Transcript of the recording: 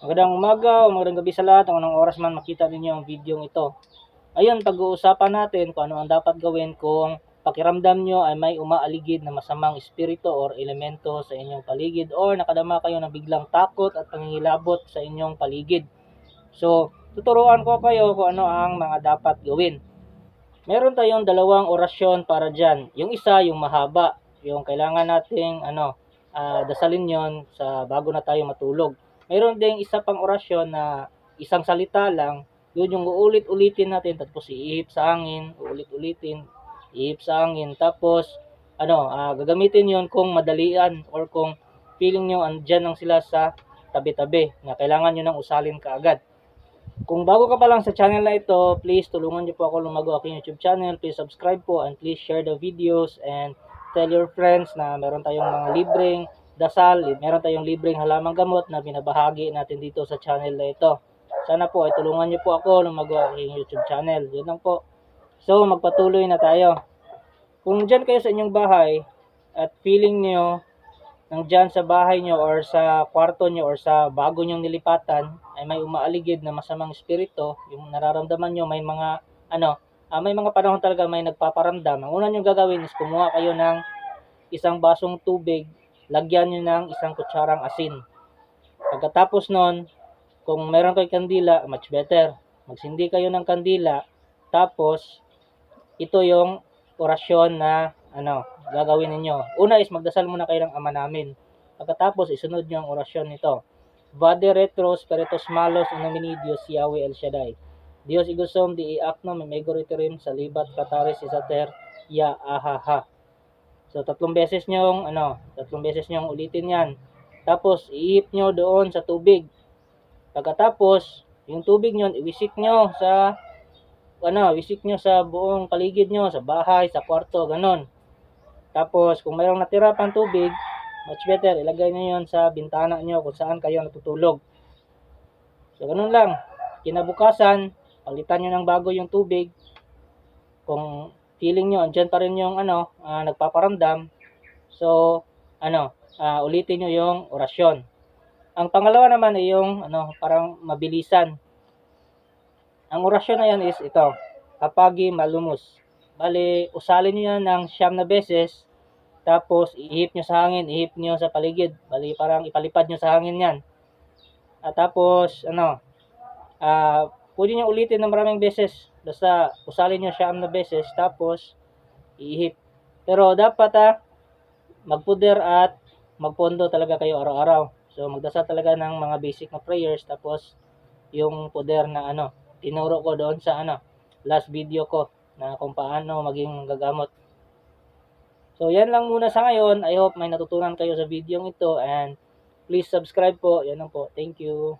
Magandang umaga o magandang gabi sa lahat. Kung anong oras man makita ninyo ang video ito. Ayun, pag-uusapan natin kung ano ang dapat gawin kung pakiramdam nyo ay may umaaligid na masamang espiritu or elemento sa inyong paligid or nakadama kayo ng biglang takot at pangingilabot sa inyong paligid. So, tuturuan ko kayo kung ano ang mga dapat gawin. Meron tayong dalawang orasyon para dyan. Yung isa, yung mahaba. Yung kailangan nating ano, ah, dasalin yon sa bago na tayo matulog. Meron ding isa pang orasyon na isang salita lang. Yun yung uulit-ulitin natin tapos iihip sa hangin, uulit-ulitin, ihip sa hangin. Tapos, ano, ah, gagamitin yon kung madalian or kung feeling nyo andyan lang sila sa tabi-tabi na kailangan nyo nang usalin kaagad. Kung bago ka pa lang sa channel na ito, please tulungan niyo po ako lumago aking YouTube channel. Please subscribe po and please share the videos and tell your friends na meron tayong mga libreng dasal, meron tayong libreng halamang gamot na binabahagi natin dito sa channel na ito. Sana po ay tulungan niyo po ako lumago aking YouTube channel. Yun lang po. So, magpatuloy na tayo. Kung dyan kayo sa inyong bahay at feeling niyo nandyan sa bahay nyo or sa kwarto nyo or sa bago nyong nilipatan ay may umaaligid na masamang espiritu, yung nararamdaman nyo may mga ano, ah, may mga panahon talaga may nagpaparamdam. Ang una nyo gagawin is kumuha kayo ng isang basong tubig, lagyan nyo ng isang kutsarang asin. Pagkatapos nun, kung meron kayo kandila, much better. Magsindi kayo ng kandila, tapos ito yung orasyon na ano, gagawin ninyo. Una is magdasal muna kayo ng ama namin. Pagkatapos, isunod nyo ang orasyon nito. Vade retro spiritus malos in nomine Dios Yahweh El Shaddai. Dios igusom di iakno me megoriterim sa libat kataris isater ya ahaha. So, tatlong beses nyong, ano, tatlong beses nyong ulitin yan. Tapos, iihip nyo doon sa tubig. Pagkatapos, yung tubig nyo, iwisik nyo sa, ano, wisik nyo sa buong paligid nyo, sa bahay, sa kwarto, ganon. Tapos, kung mayroong natira pang tubig, much better, ilagay nyo yun sa bintana nyo kung saan kayo natutulog. So, ganun lang. Kinabukasan, palitan nyo ng bago yung tubig. Kung feeling nyo, andyan pa rin yung ano, ah, nagpaparamdam. So, ano, ah, ulitin nyo yung orasyon. Ang pangalawa naman ay yung ano, parang mabilisan. Ang orasyon na yan is ito, kapagi malumus. Bali, usalin nyo yan ng siyam na beses, tapos ihip nyo sa hangin, ihip nyo sa paligid. Bali, parang ipalipad nyo sa hangin yan. At tapos, ano, ah, pwede nyo ulitin ng maraming beses. Basta, usalin nyo siyam na beses, tapos, ihip. Pero dapat ah, magpuder at magpondo talaga kayo araw-araw. So, magdasal talaga ng mga basic na prayers, tapos, yung puder na ano, tinuro ko doon sa ano, last video ko na kung paano maging gagamot. So, yan lang muna sa ngayon. I hope may natutunan kayo sa video ito and please subscribe po. Yan lang po. Thank you.